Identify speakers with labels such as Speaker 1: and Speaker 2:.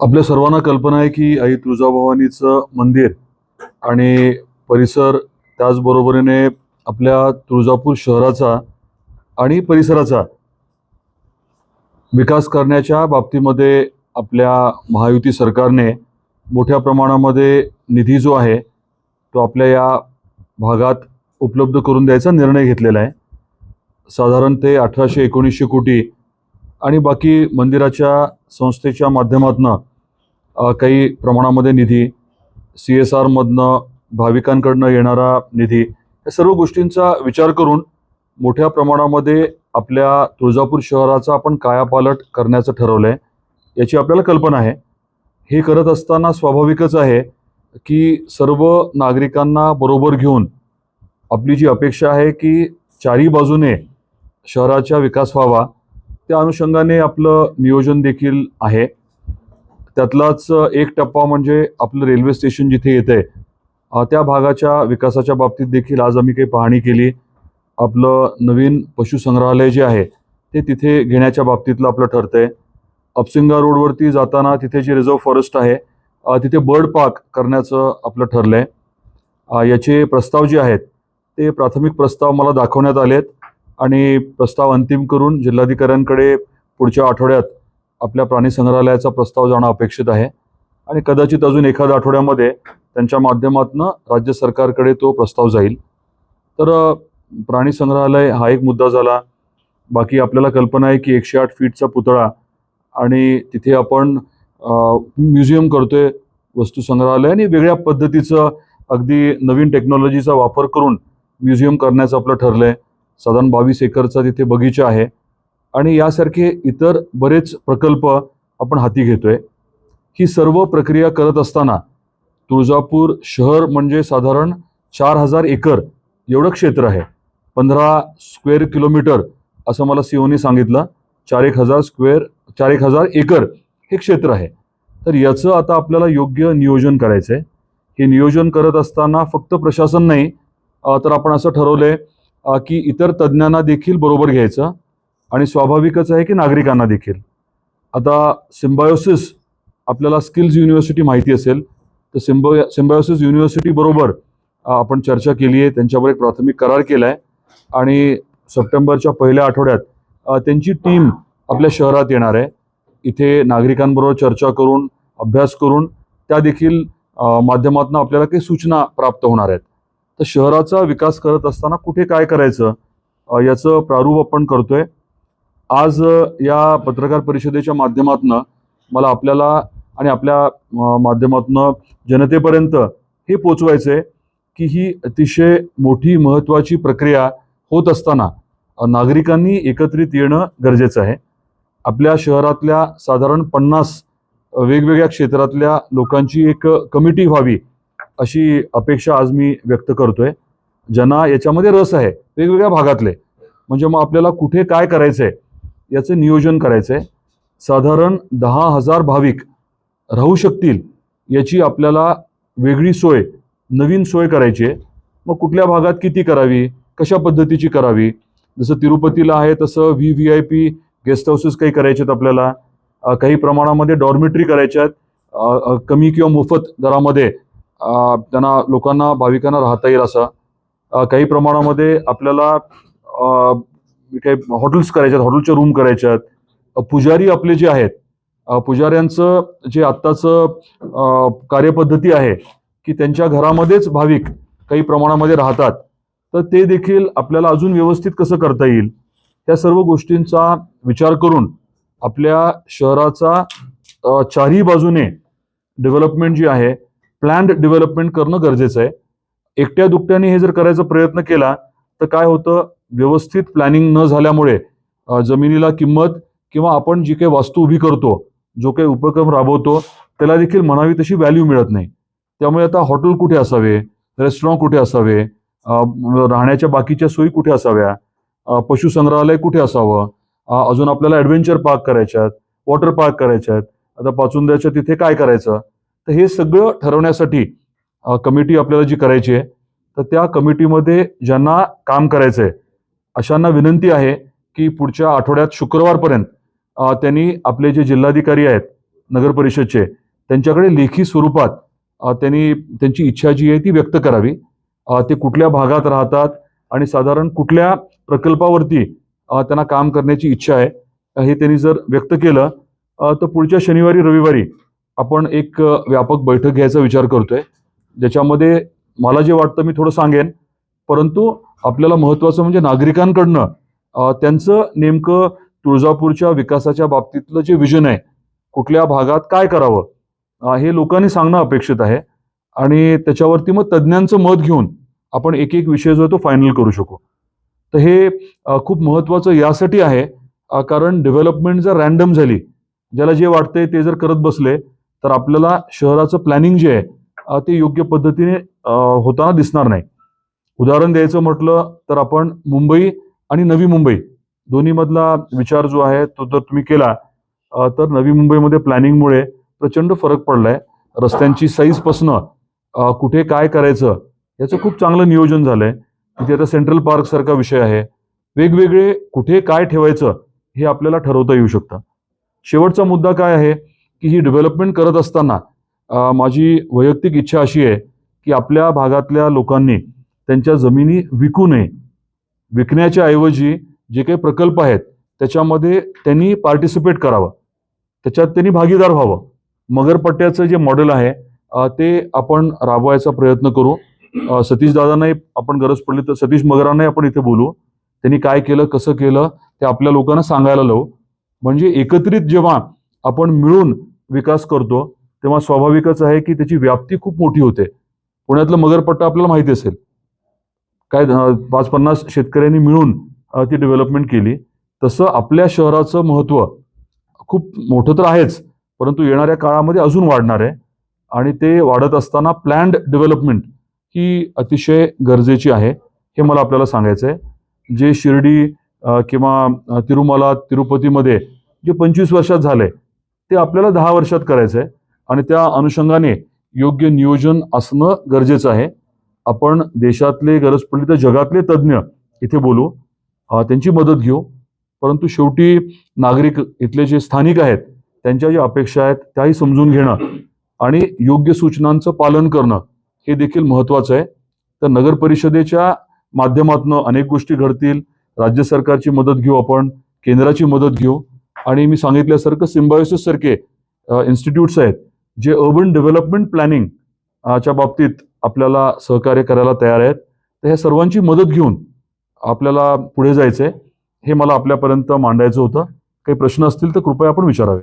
Speaker 1: आपल्या सर्वांना कल्पना आहे की आई तुळजाभवानीचं मंदिर आणि परिसर त्याचबरोबरीने आपल्या तुळजापूर शहराचा आणि परिसराचा विकास करण्याच्या बाबतीमध्ये आपल्या महायुती सरकारने मोठ्या प्रमाणामध्ये निधी जो आहे तो आपल्या या भागात उपलब्ध करून द्यायचा निर्णय घेतलेला आहे. साधारण ते अठराशे एकोणीसशे कोटी आणि बाकी मंदिराच्या संस्थेच्या माध्यमातून काही प्रमाणामध्ये निधी सी एस आरमधनं भाविकांकडनं येणारा निधी या सर्व गोष्टींचा विचार करून मोठ्या प्रमाणामध्ये आपल्या तुळजापूर शहराचा आपण कायापालट करण्याचं ठरवलं आहे याची आपल्याला कल्पना आहे. हे करत असताना स्वाभाविकच आहे की सर्व नागरिकांना बरोबर घेऊन आपली जी अपेक्षा आहे की चारी बाजूने शहराचा विकास व्हावा त्या अनुषंगाने आपलं नियोजन देखील आहे. त्यातलाच एक टप्पा म्हणजे आपलं रेल्वे स्टेशन जिथे येतं आहे त्या भागाच्या विकासाच्या बाबतीत देखील आज आम्ही काही पाहणी केली. आपलं नवीन पशुसंग्रहालय जे आहे ते तिथे घेण्याच्या बाबतीतलं आपलं ठरतंय. अपसिंगा रोडवरती जाताना तिथे जे रिझर्व्ह फॉरेस्ट आहे तिथे बर्ड पार्क करण्याचं आपलं ठरलंय. आहे याचे प्रस्ताव जे आहेत ते प्राथमिक प्रस्ताव मला दाखवण्यात आलेत. आणि प्रस्ताव अंतिम करून जिल्हाधिकाऱ्यांकडे पुढच्या आठवड्यात आपल्या प्राणी संग्रहालयाचा प्रस्ताव जाणं अपेक्षित आहे. आणि कदाचित अजून एखाद्या आठवड्यामध्ये त्यांच्या माध्यमातून राज्य सरकारकडे तो प्रस्ताव जाईल. तर प्राणी संग्रहालय हा एक मुद्दा झाला. बाकी आपल्याला कल्पना आहे की एकशे आठ फीटचा पुतळा आणि तिथे आपण म्युझियम करतोय वस्तू संग्रहालय आणि वेगळ्या पद्धतीचं अगदी नवीन टेक्नॉलॉजीचा वापर करून म्युझियम करण्याचं आपलं ठरलं आहे साधारण बावीस एकरचा तिथे बगीचा आहे. आणि यासारखे इतर बरेच प्रकल्प आपण हाती घेतोय. ही सर्व प्रक्रिया करत असताना तुळजापूर शहर म्हणजे साधारण चार हजार एकर एवढं क्षेत्र आहे. पंधरा स्क्वेअर किलोमीटर असं मला सीओनी सांगितलं. चार एक हजार स्क्वेअर चार एक हजार एकर हे क्षेत्र आहे. तर याचं आता आपल्याला योग्य नियोजन करायचं आहे हे नियोजन करत असताना फक्त प्रशासन नाही तर आपण असं ठरवलं आहे की इतर तज्ज्ञांना देखील बरोबर घ्यायचं आणि स्वाभाविकच आहे की नागरिकांना देखील. आता सिम्बायोसिस आपल्याला स्किल्स युनिव्हर्सिटी माहिती असेल तर सिम्बो सिम्बायोसिस युनिव्हर्सिटी बरोबर आपण चर्चा केली आहे त्यांच्यावर एक प्राथमिक करार केला आहे आणि सप्टेंबरच्या पहिल्या आठवड्यात त्यांची टीम आपल्या शहरात येणार आहे. इथे नागरिकांबरोबर चर्चा करून अभ्यास करून त्या देखील माध्यमातून आपल्याला काही सूचना प्राप्त होणार आहेत. तर शहराचा विकास करत असताना कुठे काय करायचं याचं प्रारूप आपण करतोय. आज या पत्रकार परिषदेच्या माध्यमातून मला आपल्याला आणि आपल्या अ, माध्यमातून जनतेपर्यंत हे पोचवायचं आहे की ही अतिशय मोठी महत्त्वाची प्रक्रिया होत असताना नागरिकांनी एकत्रित येणं गरजेचं आहे. आपल्या शहरातल्या साधारण पन्नास वेगवेगळ्या क्षेत्रातल्या लोकांची एक कमिटी व्हावी अशी अपेक्षा आज मी व्यक्त करतोय. ज्यांना याच्यामध्ये रस आहे वेगवेगळ्या भागातले. म्हणजे मग आपल्याला कुठे काय करायचं आहे याचं नियोजन करायचं आहे साधारण दहा हजार भाविक राहू शकतील याची आपल्याला वेगळी सोय नवीन सोय करायची आहे. मग कुठल्या भागात किती करावी कशा पद्धतीची करावी? जसं तिरुपतीला आहे तसं V V I P guest houses काही करायचे आहेत आपल्याला. काही प्रमाणामध्ये डॉर्मेटरी करायच्या आहेत. कमी किंवा मोफत दरामध्ये त्यांना लोकांना भाविकांना राहता येईल असा. काही प्रमाणामध्ये आपल्याला काही हॉटेल्स करायच्यात आहेत हॉटेलच्या रूम करायच्या आहेत पुजारी आपले जे आहेत पुजाऱ्यांचं जे आत्ताचं कार्यपद्धती आहे की त्यांच्या घरामध्येच भाविक काही प्रमाणामध्ये राहतात तर ते देखील आपल्याला अजून व्यवस्थित कसं करता येईल त्या सर्व गोष्टींचा विचार करून आपल्या शहराचा चारही बाजूने डेव्हलपमेंट जी आहे प्लॅन्ड डेव्हलपमेंट करणं गरजेचं आहे. एकट्या दुकट्याने हे जर करायचा प्रयत्न केला तर काय होतं? व्यवस्थित प्लॅनिंग न झाल्यामुळे जमिनीला किंमत किंवा आपण जी काही वास्तू उभी करतो जो काही उपक्रम राबवतो त्याला देखील म्हणावी तशी व्हॅल्यू मिळत नाही. त्यामुळे आता हॉटेल कुठे असावे? रेस्टॉरंट कुठे असावे? राहण्याच्या बाकीच्या सोयी कुठे असाव्या? पशुसंग्रहालय कुठे असावं? अजून आपल्याला ॲडव्हेंचर पार्क करायच्यात आहेत वॉटर पार्क करायच्यात. आहेत आता पाचुंद्याच्या तिथे काय करायचं? तर हे सगळं ठरवण्यासाठी कमिटी आपल्याला जी करायची आहे तर त्या कमिटीमध्ये ज्यांना काम करायचं आहे अशांना विनंती आहे की पुढच्या आठवड्यात शुक्रवारपर्यंत त्यांनी आपले जे जिल्हाधिकारी आहेत नगर परिषदचे त्यांच्याकडे लेखी स्वरूपात त्यांनी त्यांची इच्छा जी आहे ती व्यक्त करावी. ते कुठल्या भागात राहतात आणि साधारण कुठल्या प्रकल्पावरती त्यांना काम करण्याची इच्छा आहे हे त्यांनी जर व्यक्त केलं तर पुढच्या शनिवारी रविवारी आपण एक व्यापक बैठक घ्यायचा विचार करतोय. ज्याच्यामध्ये मला जे वाटतं मी थोडं सांगेन. परंतु आपल्याला महत्त्वाचं म्हणजे नागरिकांकडनं त्यांचं नेमकं तुळजापूरच्या विकासाच्या बाबतीतलं जे विजन आहे कुठल्या भागात काय करावं हे लोकांनी सांगणं अपेक्षित आहे. आणि त्याच्यावरती मग तज्ज्ञांचं मत घेऊन आपण एक एक विषय जो आहे तो फायनल करू शकू. तर हे खूप महत्त्वाचं यासाठी आहे कारण डेव्हलपमेंट जर रॅन्डम झाली ज्याला जे वाटतंय ते जर करत बसले तर आपल्याला शहराचं प्लॅनिंग जे आहे ते योग्य पद्धतीने होताना दिसणार नाही. उदाहरण द्यायचं म्हटलं तर आपण मुंबई आणि नवी मुंबई दोन्हीमधला विचार जो आहे तो जर तुम्ही केला तर नवी मुंबईमध्ये प्लॅनिंगमुळे प्रचंड फरक पडलाय. रस्त्यांची साईजपासनं कुठे काय करायचं याचं खूप चांगलं नियोजन झालंय. तिथे आता सेंट्रल पार्क सारखा विषय आहे. वेगवेगळे कुठे काय ठेवायचं हे आपल्याला ठरवता येऊ शकतं. शेवटचा मुद्दा काय आहे की ही डेव्हलपमेंट करत असताना माझी वैयक्तिक इच्छा अशी आहे की आपल्या भागातल्या लोकांनी त्यांच्या जमिनी विकू नये. विकण्याच्या ऐवजी जे काही प्रकल्प आहेत त्याच्यामध्ये त्यांनी पार्टिसिपेट करावं. त्याच्यात त्यांनी भागीदार व्हावं. मगरपट्ट्याचं जे मॉडेल आहे ते आपण राबवायचा प्रयत्न करू. सतीश दादांनाही आपण गरज पडली तर सतीश मगरांनाही आपण इथे बोलू. त्यांनी काय केलं कसं केलं ते आपल्या लोकांना सांगायला लावू. म्हणजे एकत्रित जेव्हा आपण मिळून विकास करतो तेव्हा स्वाभाविकच आहे की त्याची व्याप्ती खूप मोठी होते. पुण्यातलं मगरपट्टा आपल्याला माहिती असेल. काय पाच पन्नास शेतकऱ्यांनी मिळून ती डेव्हलपमेंट केली. तसं आपल्या शहराचं महत्त्व खूप मोठं तर आहेच परंतु येणाऱ्या काळामध्ये अजून वाढणार आहे. आणि ते वाढत असताना प्लॅन्ड डेव्हलपमेंट ही अतिशय गरजेची आहे हे मला आपल्याला सांगायचं आहे जे शिर्डी किंवा तिरुमला तिरुपतीमध्ये जे पंचवीस वर्षात झाले ते आपल्याला दहा वर्षात करायचं आहे आणि त्या अनुषंगाने योग्य नियोजन असणं गरजेचं आहे. आपण देशातले गरज पडली तर जगातले तज्ज्ञ इथे बोलू. त्यांची मदत घेऊ. परंतु शेवटी नागरिक इथले जे स्थानिक आहेत त्यांच्या ज्या अपेक्षा आहेत त्याही समजून घेणं आणि योग्य सूचनांचं पालन करणं हे देखील महत्त्वाचं आहे. तर नगर परिषदेच्या माध्यमातून अनेक गोष्टी घडतील. राज्य सरकारची मदत घेऊ आपण केंद्राची मदत घेऊ. आणि मी सांगितल्यासारखं सिम्बायोसिस सारखे इन्स्टिट्यूट्स आहेत जे अर्बन डेव्हलपमेंट प्लॅनिंग च्या बाबतीत आपल्याला सहकार्य करायला तयार आहेत. तर ह्या सर्वांची मदत घेऊन आपल्याला पुढे जायचं आहे हे मला आपल्यापर्यंत मांडायचं होतं. काही प्रश्न असतील तर कृपया आपण विचारावे.